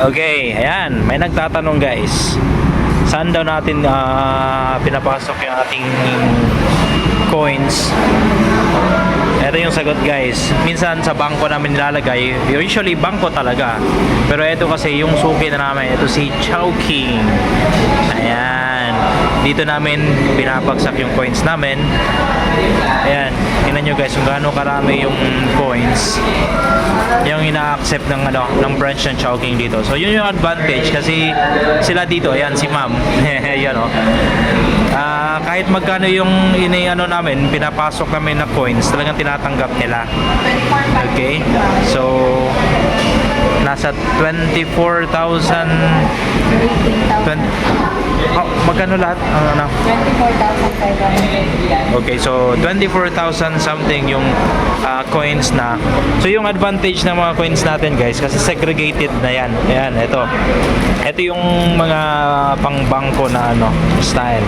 Okay, ayan. May nagtatanong guys. Saan daw natin ah, pinapasok yung ating coins? Ito yung sagot guys. Minsan sa bangko namin nilalagay. Usually bangko talaga. Pero ito kasi yung suki na namin. Ito si Chowking. Ayan. Dito namin pinapagsak yung coins namin. Ayan. Tingnan nyo guys kung gaano karami yung coins yung ina-accept ng ano ng branch ng Chowking dito. So yun yung advantage kasi sila dito, ayan si Ma'am. Ayan oh. Ah, kahit magkano yung ini ano namin, pinapasok namin na coins, talagang tinatanggap nila. Okay? So nasa 24,000 20, oh, magkano lahat? Ano na? 24,500. Okay, so 24,000 something yung ah, coins na. So yung advantage ng mga coins natin guys kasi segregated na yan. Ayan, ito. Ito yung mga pangbangko na ano, style.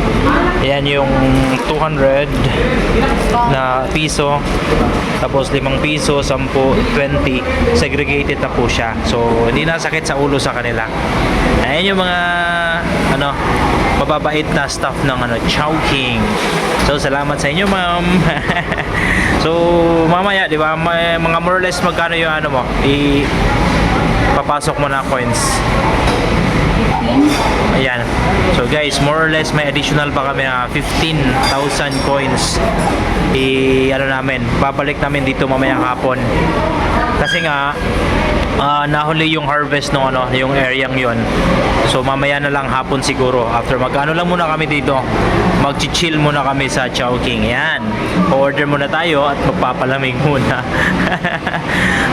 Ayan yung 200 na piso. Tapos 5 piso, 10, 20. Segregated na po siya. So hindi na sakit sa ulo sa kanila. Ayan yung mga ano, mababait na staff ng ano, Chowking. So salamat sa inyo, ma'am. so mamaya, 'di ba, may mga more or less magkano yung ano mo? I papasok mo na coins. Ayan. So guys, more or less may additional pa kami na 15,000 coins. I ano namin, babalik namin dito mamayang hapon. Kasi nga ah, nahuli yung harvest ng ano, yung areang yon. So mamaya na lang hapon siguro. After magano lang muna kami dito. Mag-chill muna kami sa Chowking. Yan. Order muna tayo at magpapalamig muna.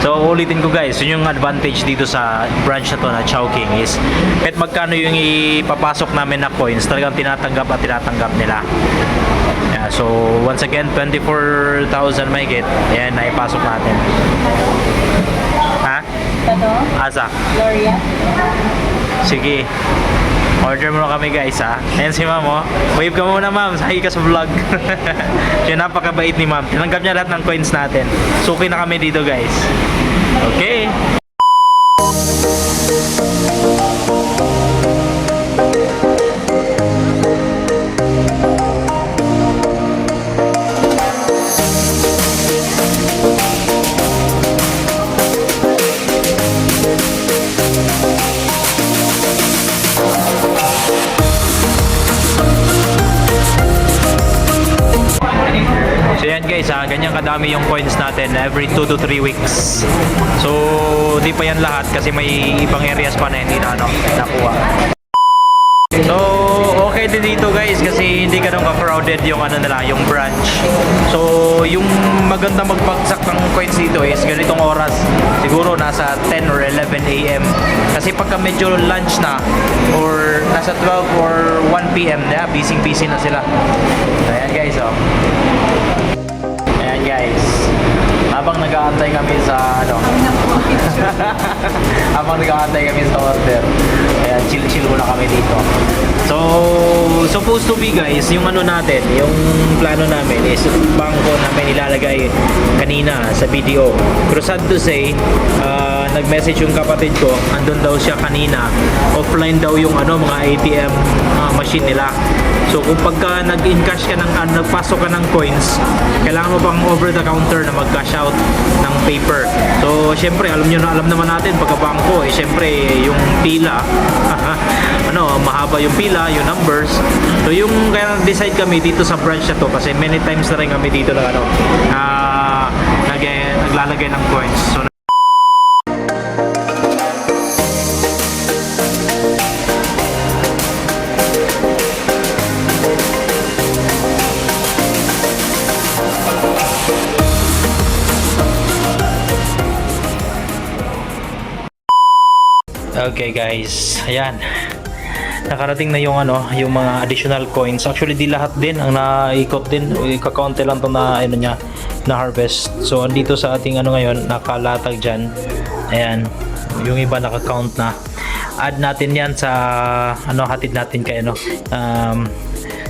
so ulitin ko guys, yun yung advantage dito sa branch na to na Chowking is kahit magkano yung ipapasok namin na coins, talagang tinatanggap at tinatanggap nila. Yeah, so once again, 24,000 may get. Ayan, naipasok natin. Asa? Gloria? Sige. Order mo na kami guys ha. Ayan si ma'am oh. Wave ka muna ma'am. Sahi ka sa vlog. Siya napakabait ni ma'am. Tinanggap niya lahat ng coins natin. Suki na kami dito guys. Okay. Guys ha, ganyan kadami yung coins natin every 2 to 3 weeks. So di pa yan lahat kasi may ibang areas pa na hindi na ano, nakuha. So okay din dito guys kasi hindi ganun ka-crowded yung ano nila, yung branch. So yung maganda magpagsak ng coins dito is ganitong oras. Siguro nasa 10 or 11 AM. Kasi pagka medyo lunch na or nasa 12 or 1 PM na, busy busy na sila. Ayan guys oh. Guys. Habang nag-aantay kami sa ano, habang nag-aantay kami sa order. Ayan, chill-chill muna kami dito. So, supposed to be guys, yung ano natin, yung plano namin is bangko namin ilalagay kanina sa video. Pero sad to say, ah, nag-message yung kapatid ko, andun daw siya kanina. Offline daw yung ano, mga ATM ah, machine nila. So kung pagka nag-encash ka ng uh, nagpasok ka ng coins, kailangan mo bang over the counter na mag-cash out ng paper. So syempre alam niyo na alam naman natin pagka bangko eh syempre yung pila ano mahaba yung pila, yung numbers. So yung kaya decide kami dito sa branch na to kasi many times na rin kami dito na ano nag naglalagay ng coins. So Okay guys, ayan. Nakarating na yung ano, yung mga additional coins. Actually di lahat din ang naikot din. Ikakaunti lang to na ano niya na harvest. So andito sa ating ano ngayon, nakalatag diyan. Ayan, yung iba naka-count na. Add natin 'yan sa ano hatid natin kay ano um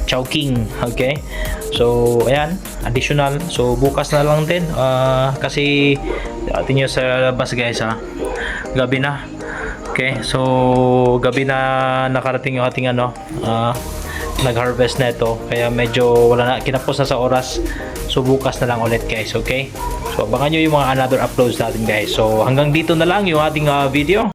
Chowking, okay? So, ayan, additional. So, bukas na lang din. ah, kasi, atin nyo sa labas guys ha. Gabi na. Okay, so gabi na nakarating yung ating ano, ah, nag-harvest na ito. Kaya medyo wala na, kinapos na sa oras. So bukas na lang ulit guys, okay? So abangan nyo yung mga another uploads natin guys. So hanggang dito na lang yung ating ah, video.